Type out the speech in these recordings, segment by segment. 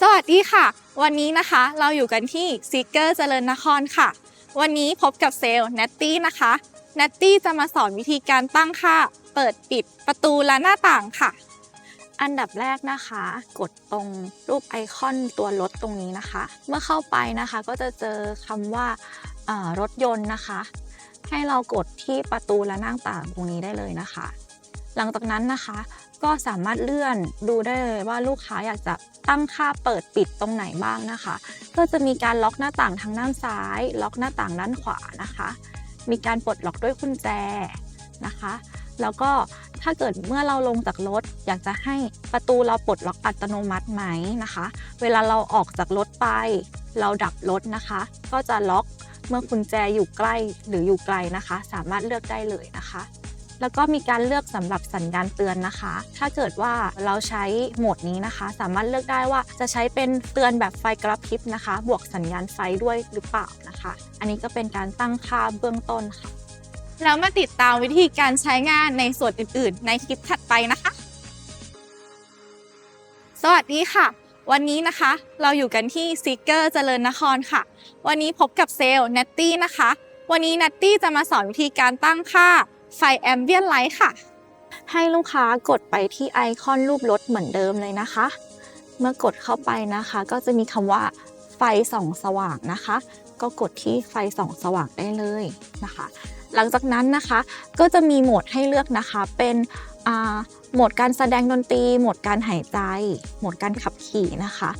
สวัสดีค่ะ วันนี้นะคะเราอยู่กันที่ซิกเกอร์เจริญนครค่ะ วันนี้พบกับเซลล์เนตตี้นะคะเนตตี้จะมาสอนวิธีการตั้งค่า เปิดปิดประตูและหน้าต่างค่ะ อันดับแรกนะคะ กดตรงรูปไอคอนตัวรถตรงนี้นะคะ เมื่อเข้าไปนะคะก็จะเจอคำว่ารถยนต์นะคะ ให้เรากดที่ประตูและหน้าต่างตรงนี้ได้เลยนะคะ หลังจากนั้นนะคะ ก็สามารถเลื่อนดูได้เลยว่าลูกค้าอยากจะตั้งค่าเปิดปิดตรงไหนบ้างนะคะ ก็จะมีการล็อกหน้าต่างทางด้านซ้าย ล็อกหน้าต่างด้านขวานะคะ มีการปลดล็อกด้วยกุญแจนะคะ แล้วก็ถ้าเกิดเมื่อเราลงจากรถ อยากจะให้ประตูเราปลดล็อกอัตโนมัติไหมนะคะ เวลาเราออกจากรถไป เราดับรถนะคะ ก็จะล็อกเมื่อกุญแจอยู่ใกล้หรืออยู่ไกลนะคะ สามารถเลือกได้เลยนะคะ แล้วก็มีการเลือกสำหรับสัญญาณเตือนนะคะ ถ้าเกิดว่าเราใช้โหมดนี้นะคะ สามารถเลือกได้ว่าจะใช้เป็นเตือนแบบไฟกระพริบนะคะ บวกสัญญาณไฟด้วยหรือเปล่านะคะ อันนี้ก็เป็นการตั้งค่าเบื้องต้นค่ะ แล้วมาติดตามวิธีการใช้งานในส่วนอื่น ๆ ในคลิปถัดไปนะคะ สวัสดีค่ะวันนี้นะคะเราอยู่กันที่ซิกเกอร์เจริญนครค่ะ วันนี้พบกับเซลล์เนตตี้นะคะ วันนี้เนตตี้จะมาสอนวิธีการตั้งค่า ไฟแอมเบียนไลท์ค่ะ ให้ลูกค้ากดไปที่ไอคอนรูปรถเหมือนเดิมเลยนะคะ เมื่อกดเข้าไปนะคะ ก็จะมีคำว่าไฟส่องสว่างนะคะ ก็กดที่ไฟส่องสว่างได้เลยนะคะ หลังจากนั้นนะคะก็จะมีโหมดให้เลือกนะคะเป็นโหมดการแสดงดนตรี โหมดการหายใจ โหมดการขับขี่นะคะ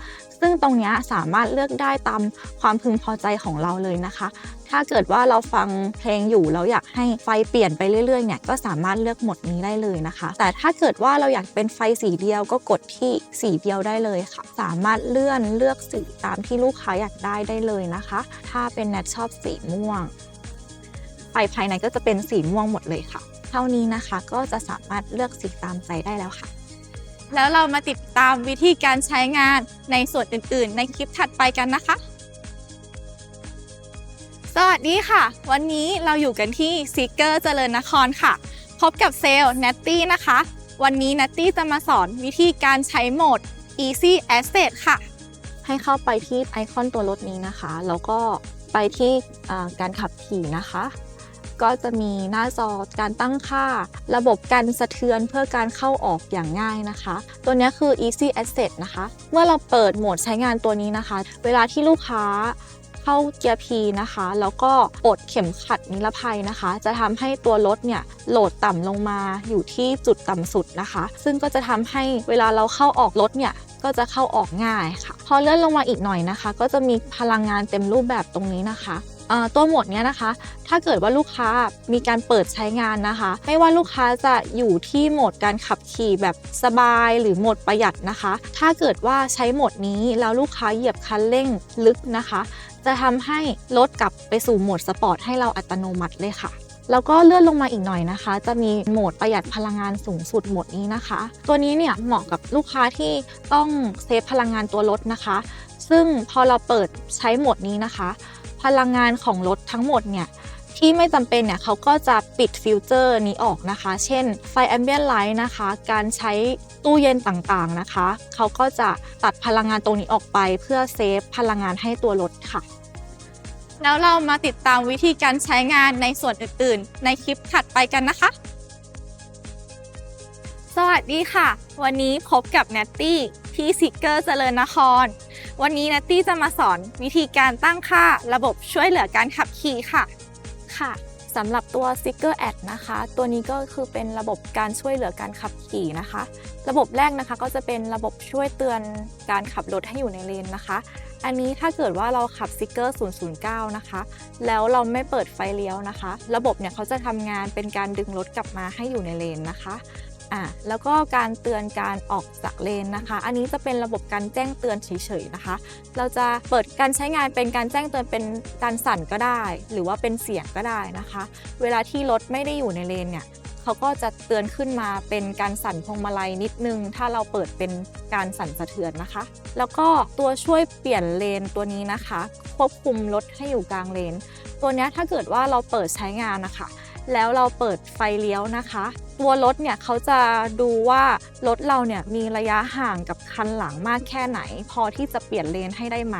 ซึ่งตรงนี้สามารถเลือกได้ตามความพึงพอใจของเราเลยนะคะ ถ้าเกิดว่าเราฟังเพลงอยู่แล้วอยากให้ไฟเปลี่ยนไปเรื่อยๆเนี่ยก็สามารถเลือกหมดนี้ได้เลยนะคะ แต่ถ้าเกิดว่าเราอยากเป็นไฟสีเดียวก็กดที่สีเดียวได้เลยค่ะ สามารถเลื่อนเลือกสีตามที่ลูกค้าอยากได้ได้เลยนะคะ ถ้าเป็นแนทชอบสีม่วงไฟภายในก็จะเป็นสีม่วงหมดเลยค่ะ เท่านี้นะคะก็จะสามารถเลือกสีตามใจได้แล้วค่ะ แล้วเรามาติดตามวิธีการใช้งานในส่วนอื่น ๆ ในคลิปถัดไปกันนะคะ สวัสดีค่ะ วันนี้เราอยู่กันที่ซิกเกอร์เจริญนครค่ะ พบกับเซลล์เนตตี้นะคะ วันนี้เนตตี้จะมาสอนวิธีการใช้โหมด Easy Access ค่ะ ให้เข้าไปที่ไอคอนตัวรถนี้นะคะ แล้วก็ไปที่การขับขี่นะคะ ก็จะมีหน้าจอการตั้งค่า ระบบการสะเทือนเพื่อการเข้าออกอย่างง่ายนะคะ ตัวนี้คือ easy access นะคะ เมื่อเราเปิดโหมดใช้งานตัวนี้นะคะ เวลาที่ลูกค้าเข้าเกียร์ P นะคะ แล้วก็ปลดเข็มขัดนิรภัยนะคะ จะทำให้ตัวรถเนี่ยโหลดต่ำลงมาอยู่ที่จุดต่ำสุดนะคะ ซึ่งก็จะทำให้เวลาเราเข้าออกรถเนี่ยก็จะเข้าออกง่ายค่ะ พอเลื่อนลงมาอีกหน่อยนะคะ ก็จะมีพลังงานเต็มรูปแบบตรงนี้นะคะ ตัวหมดเนี้ยนะคะ ถ้าเกิดว่าลูกค้ามีการเปิดใช้งานนะคะ ไม่ว่าลูกค้าจะอยู่ที่โหมดการขับขี่แบบสบายหรือโหมดประหยัดนะคะ ถ้าเกิดว่าใช้โหมดนี้แล้วลูกค้าเหยียบคันเร่งลึกนะคะ จะทำให้รถกลับไปสู่โหมดสปอร์ตให้เราอัตโนมัติเลยค่ะแล้วก็เลื่อนลงมาอีกหน่อยนะคะ จะมีโหมดประหยัดพลังงานสูงสุดโหมดนี้นะคะ ตัวนี้เนี่ยเหมาะกับลูกค้าที่ต้องเซฟพลังงานตัวรถนะคะ ซึ่งพอเราเปิดใช้โหมดนี้นะคะ พลังงานของรถทั้งหมดเนี่ยที่ไม่จำเป็นเนี่ยเขาก็จะปิดฟิลเตอร์นี้ออกนะคะ เช่นไฟแอมเบียนไลท์นะคะ การใช้ตู้เย็นต่างๆนะคะ เขาก็จะตัดพลังงานตรงนี้ออกไป เพื่อเซฟพลังงานให้ตัวรถค่ะ แล้วเรามาติดตามวิธีการใช้งานในส่วนอื่นๆ ในคลิปถัดไปกันนะคะ สวัสดีค่ะ วันนี้พบกับเนตตี้ที่ซิกเกอร์เจริญนคร วันนี้เนตตี้จะมาสอนวิธีการตั้งค่าระบบช่วยเหลือการขับขี่ค่ะ ค่ะสำหรับตัว s i g g e r Ad นะคะ ตัวนี้ก็คือเป็นระบบการช่วยเหลือการขับขี่นะคะ ระบบแรกนะคะก็จะเป็นระบบช่วยเตือนการขับรถให้อยู่ในเลนนะคะ อันนี้ถ้าเกิดว่าเราขับ s i g g e r 009 นะคะ แล้วเราไม่เปิดไฟเลี้ยวนะคะ ระบบเนี่ยเขาจะทำงานเป็นการดึงรถกลับมาให้อยู่ในเลนนะคะ อ่าแล้วก็การเตือนการออกจากเลนนะคะ อันนี้จะเป็นระบบการแจ้งเตือนเฉยๆนะคะ เราจะเปิดการใช้งานเป็นการแจ้งเตือนเป็นการสั่นก็ได้ หรือว่าเป็นเสียงก็ได้นะคะ เวลาที่รถไม่ได้อยู่ในเลนเนี่ยเขาก็จะเตือนขึ้นมาเป็นการสั่นพวงมาลัยนิดนึง ถ้าเราเปิดเป็นการสั่นสะเทือนนะคะ แล้วก็ตัวช่วยเปลี่ยนเลนตัวนี้นะคะ ควบคุมรถให้อยู่กลางเลน ตัวนี้ถ้าเกิดว่าเราเปิดใช้งานนะคะ แล้วเราเปิดไฟเลี้ยวนะคะ ตัวรถเนี่ยเขาจะดูว่ารถเราเนี่ยมีระยะห่างกับคันหลังมากแค่ไหน พอที่จะเปลี่ยนเลนให้ได้ไหม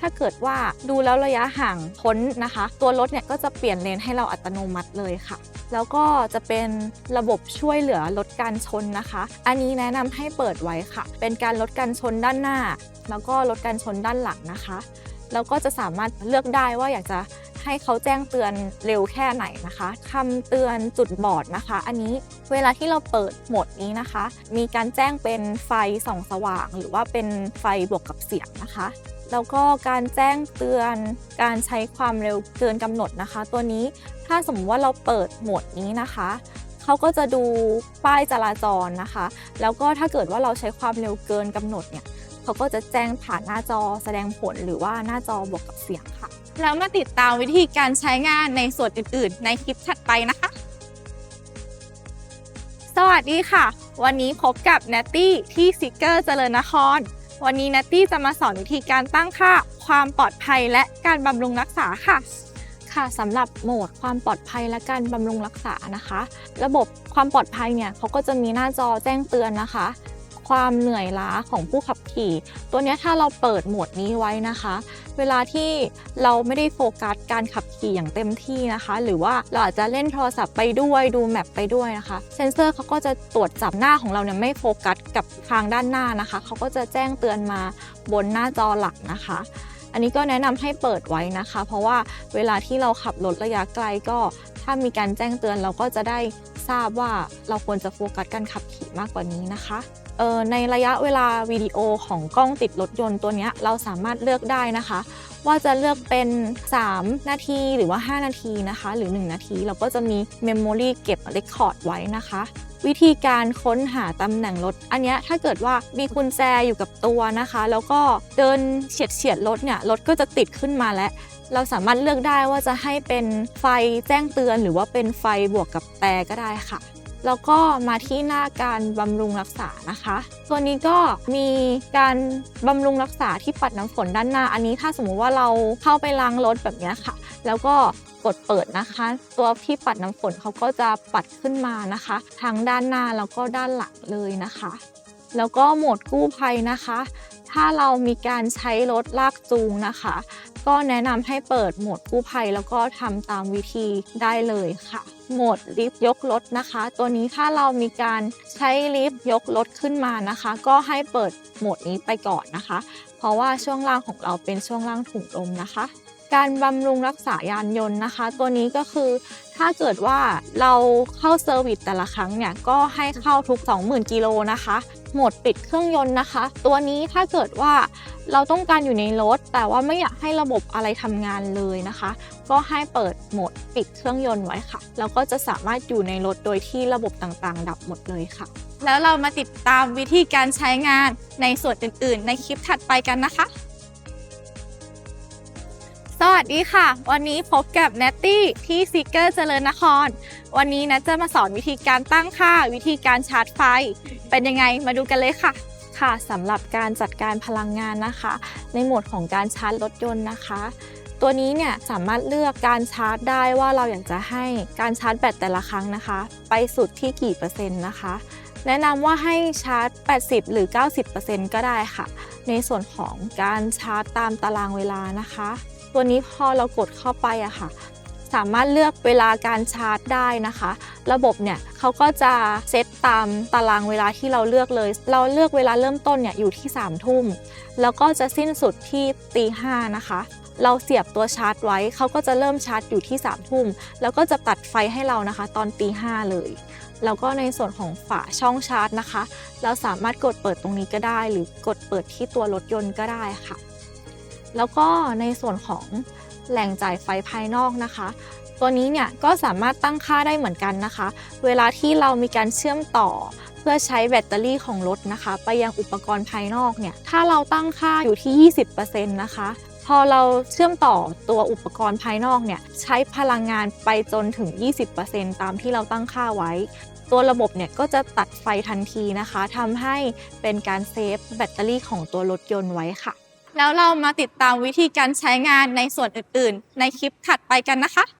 ถ้าเกิดว่าดูแล้วระยะห่างพ้นนะคะ ตัวรถเนี่ยก็จะเปลี่ยนเลนให้เราอัตโนมัติเลยค่ะ แล้วก็จะเป็นระบบช่วยเหลือลดการชนนะคะ อันนี้แนะนำให้เปิดไว้ค่ะ เป็นการลดการชนด้านหน้า แล้วก็ลดการชนด้านหลังนะคะ แล้วก็จะสามารถเลือกได้ว่าอยากจะ ให้เขาแจ้งเตือนเร็วแค่ไหนนะคะคำเตือนจุดบอดนะคะ อันนี้เวลาที่เราเปิดโหมดนี้นะคะ มีการแจ้งเป็นไฟส่องสว่าง หรือว่าเป็นไฟบวกกับเสียงนะคะแล้วก็การแจ้งเตือนการใช้ความเร็วเกินกำหนดนะคะ ตัวนี้ถ้าสมมติว่าเราเปิดโหมดนี้นะคะ เขาก็จะดูป้ายจราจรนะคะ แล้วก็ถ้าเกิดว่าเราใช้ความเร็วเกินกำหนดเนี่ยเขาก็จะแจ้งผ่านหน้าจอแสดงผลหรือว่าหน้าจอบวกกับเสียงค่ะ แล้วมาติดตามวิธีการใช้งานในส่วนอื่น ๆ ในคลิปถัดไปนะคะ สวัสดีค่ะ วันนี้พบกับแนตตี้ที่ซิกเกอร์เจริญนคร วันนี้แนตตี้จะมาสอนวิธีการตั้งค่า ความปลอดภัยและการบำรุงรักษาค่ะค่ะสำหรับโหมดความปลอดภัยและการบำรุงรักษานะคะ ระบบความปลอดภัยเนี่ยเขาก็จะมีหน้าจอแจ้งเตือนนะคะ ความเหนื่อยล้าของผู้ขับขี่ ตัวนี้ถ้าเราเปิดโหมดนี้ไว้นะคะ เวลาที่เราไม่ได้โฟกัสการขับขี่อย่างเต็มที่นะคะ หรือว่าเราอาจจะเล่นโทรศัพท์ไปด้วยดูแมปไปด้วยนะคะ เซนเซอร์เขาก็จะตรวจจับหน้าของเราเนี่ยไม่โฟกัสกับทางด้านหน้านะคะเขาก็จะแจ้งเตือนมาบนหน้าจอหลักนะคะอันนี้ก็แนะนำให้เปิดไว้นะคะ เพราะว่าเวลาที่เราขับรถระยะไกลก็ ถ้ามีการแจ้งเตือนเราก็จะได้ทราบว่าเราควรจะโฟกัสการขับขี่มากกว่านี้นะคะ ในระยะเวลาวิดีโอของกล้องติดรถยนต์ตัวนี้เราสามารถเลือกได้นะคะ ว่าจะเลือกเป็น 3 นาทีหรือว่า 5 นาทีนะคะ หรือ 1 นาที เราก็จะมีเมมโมรีเก็บเรคคอร์ดไว้นะคะวิธีการค้นหาตำแหน่งรถ อันนี้ถ้าเกิดว่ามีกุญแจอยู่กับตัวนะคะ แล้วก็เดินเฉียดเฉียดรถเนี่ยรถก็จะติดขึ้นมาแล้ว เราสามารถเลือกได้ว่าจะให้เป็นไฟแจ้งเตือน หรือว่าเป็นไฟบวกกับแต่ก็ได้ค่ะ แล้วก็มาที่หน้าการบำรุงรักษานะคะ ตัวนี้ก็มีการบำรุงรักษาที่ปัดน้ำฝนด้านหน้า อันนี้ถ้าสมมุติว่าเราเข้าไปล้างรถแบบนี้ค่ะ แล้วก็กดเปิดนะคะ ตัวที่ปัดน้ำฝนเขาก็จะปัดขึ้นมานะคะ ทั้งด้านหน้าแล้วก็ด้านหลังเลยนะคะ แล้วก็โหมดกู้ภัยนะคะ ถ้าเรามีการใช้รถลากจูงนะคะ ก็แนะนำให้เปิดโหมดกู้ภัย แล้วก็ทำตามวิธีได้เลยค่ะ โหมดลิฟต์ยกรถนะคะ ตัวนี้ถ้าเรามีการใช้ลิฟต์ยกรถขึ้นมานะคะ ก็ให้เปิดโหมดนี้ไปก่อนนะคะ เพราะว่าช่วงล่างของเราเป็นช่วงล่างถุงลมนะคะการบำรุงรักษายานยนต์นะคะ ตัวนี้ก็คือถ้าเกิดว่าเราเข้าเซอร์วิสแต่ละครั้งเนี่ย ก็ให้เข้าทุก 20,000 กิโลนะคะ โหมดปิดเครื่องยนต์นะคะ ตัวนี้ถ้าเกิดว่าเราต้องการอยู่ในรถ แต่ว่าไม่อยากให้ระบบอะไรทำงานเลยนะคะ ก็ให้เปิดโหมดปิดเครื่องยนต์ไว้ค่ะ แล้วก็จะสามารถอยู่ในรถโดยที่ระบบต่างๆ ดับหมดเลยค่ะ แล้วเรามาติดตามวิธีการใช้งานในส่วนอื่น ๆ ในคลิปถัดไปกันนะคะ สวัสดีค่ะ วันนี้พบกับแนตตี้ที่ซิกเกอร์เจริญนคร วันนี้นะจะมาสอนวิธีการตั้งค่าวิธีการชาร์จไฟ เป็นยังไงมาดูกันเลยค่ะ ค่ะสำหรับการจัดการพลังงานนะคะ ในโหมดของการชาร์จรถยนต์นะคะ ตัวนี้เนี่ยสามารถเลือกการชาร์จได้ว่าเราอยากจะให้การชาร์จแบตแต่ละครั้งนะคะ ไปสุดที่กี่เปอร์เซ็นต์นะคะ แนะนำว่าให้ชาร์จ 80 หรือ 90%ก็ได้ค่ะ ในส่วนของการชาร์จตามตารางเวลานะคะ ตัวนี้พอเรากดเข้าไปอะค่ะ สามารถเลือกเวลาการชาร์จได้นะคะ ระบบเนี่ยเขาก็จะเซตตามตารางเวลาที่เราเลือกเลย เราเลือกเวลาเริ่มต้นเนี่ยอยู่ที่3ามทุ่ม แล้วก็จะสิ้นสุดที่ตีห้านะคะ เราเสียบตัวชาร์จไว้เขาก็จะเริ่มชาร์จอยู่ที่3ามทุ่ม แล้วก็จะตัดไฟให้เรานะคะ ตอนตีห้าเลยแล้วก็ในส่วนของฝาช่องชาร์จนะคะ เราสามารถกดเปิดตรงนี้ก็ได้ หรือกดเปิดที่ตัวรถยนต์ก็ได้ค่ะ แล้วก็ในส่วนของแหล่งจ่ายไฟภายนอกนะคะ ตัวนี้เนี่ยก็สามารถตั้งค่าได้เหมือนกันนะคะ เวลาที่เรามีการเชื่อมต่อเพื่อใช้แบตเตอรี่ของรถนะคะ ไปยังอุปกรณ์ภายนอกเนี่ย ถ้าเราตั้งค่าอยู่ที่ 20%นะคะ พอเราเชื่อมต่อตัวอุปกรณ์ภายนอกเนี่ย ใช้พลังงานไปจนถึง 20%ตามที่เราตั้งค่าไว้ ตัวระบบเนี่ยก็จะตัดไฟทันทีนะคะทำให้เป็นการเซฟแบตเตอรี่ของตัวรถยนต์ไว้ค่ะ แล้วเรามาติดตามวิธีการใช้งานในส่วนอื่นๆ ในคลิปถัดไปกันนะคะ